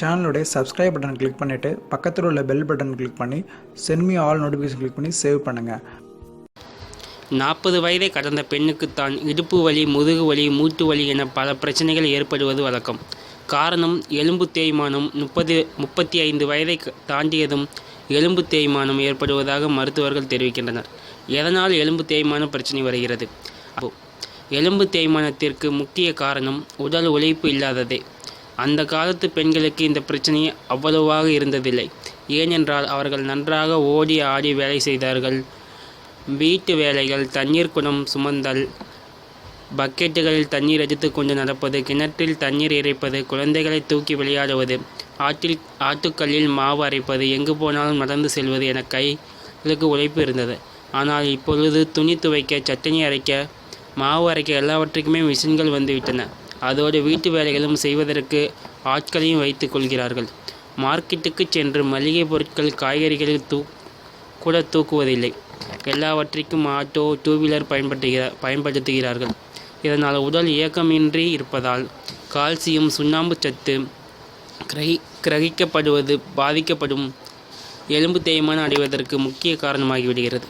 சேனலுடைய subscribe button click பண்ணிவிட்டு பக்கத்தில் உள்ள பெல் பட்டன் கிளிக் பண்ணி சென்மி ஆல் நோட்டிஃபிகேஷன் கிளிக் பண்ணி சேவ் பண்ணுங்கள் நாற்பது வயதை கடந்த பெண்ணுக்குத்தான் இடுப்பு வலி முதுகு வலி மூட்டு வலி என பல பிரச்சனைகள் ஏற்படுவது வழக்கம். காரணம் எலும்பு தேய்மானம். முப்பது முப்பத்தி ஐந்து வயதை தாண்டியதும் எலும்பு தேய்மானம் ஏற்படுவதாக மருத்துவர்கள் தெரிவிக்கின்றனர். எதனால் எலும்பு தேய்மான பிரச்சனை வருகிறது? அப்போ, எலும்பு தேய்மானத்திற்கு முக்கிய காரணம் உடல் உழைப்பு இல்லாததே. அந்த காலத்து பெண்களுக்கு இந்த பிரச்சனை அவ்வளவாக இருந்ததில்லை. ஏனென்றால் அவர்கள் நன்றாக ஓடி ஆடி வேலை செய்தார்கள். வீட்டு வேலைகள் தண்ணீர் குடம் சுமந்தல் பக்கெட்டுகளில் தண்ணீர் எடுத்து கொண்டு நடப்பது கிணற்றில் தண்ணீர் இறைப்பது குழந்தைகளை தூக்கி விளையாடுவது ஆற்றில் ஆட்டுக்கல்லில் மாவு அரைப்பது எங்கு போனாலும் நடந்து செல்வது என கைகளுக்கு உழைப்பு இருந்தது. ஆனால் இப்பொழுது துணி துவைக்க சட்டனி அரைக்க மாவு அரைக்க எல்லாவற்றுக்குமே மிஷின்கள் வந்துவிட்டன. அதோடு வீட்டு வேலைகளும் செய்வதற்கு ஆட்களையும் வைத்து கொள்கிறார்கள். மார்க்கெட்டுக்கு சென்று மளிகை பொருட்கள் காய்கறிகள் தூ கூட தூக்குவதில்லை. எல்லாவற்றிற்கும் ஆட்டோ டூ வீலர் பயன்படுத்துகிற பயன்படுத்துகிறார்கள். இதனால் உடல் இயக்கமின்றி இருப்பதால் கால்சியம் சுண்ணாம்பு சத்து கிரகி கிரகிக்கப்படுவது பாதிக்கப்படும் எலும்பு தேய்மானம் அடைவதற்கு முக்கிய காரணமாகிவிடுகிறது.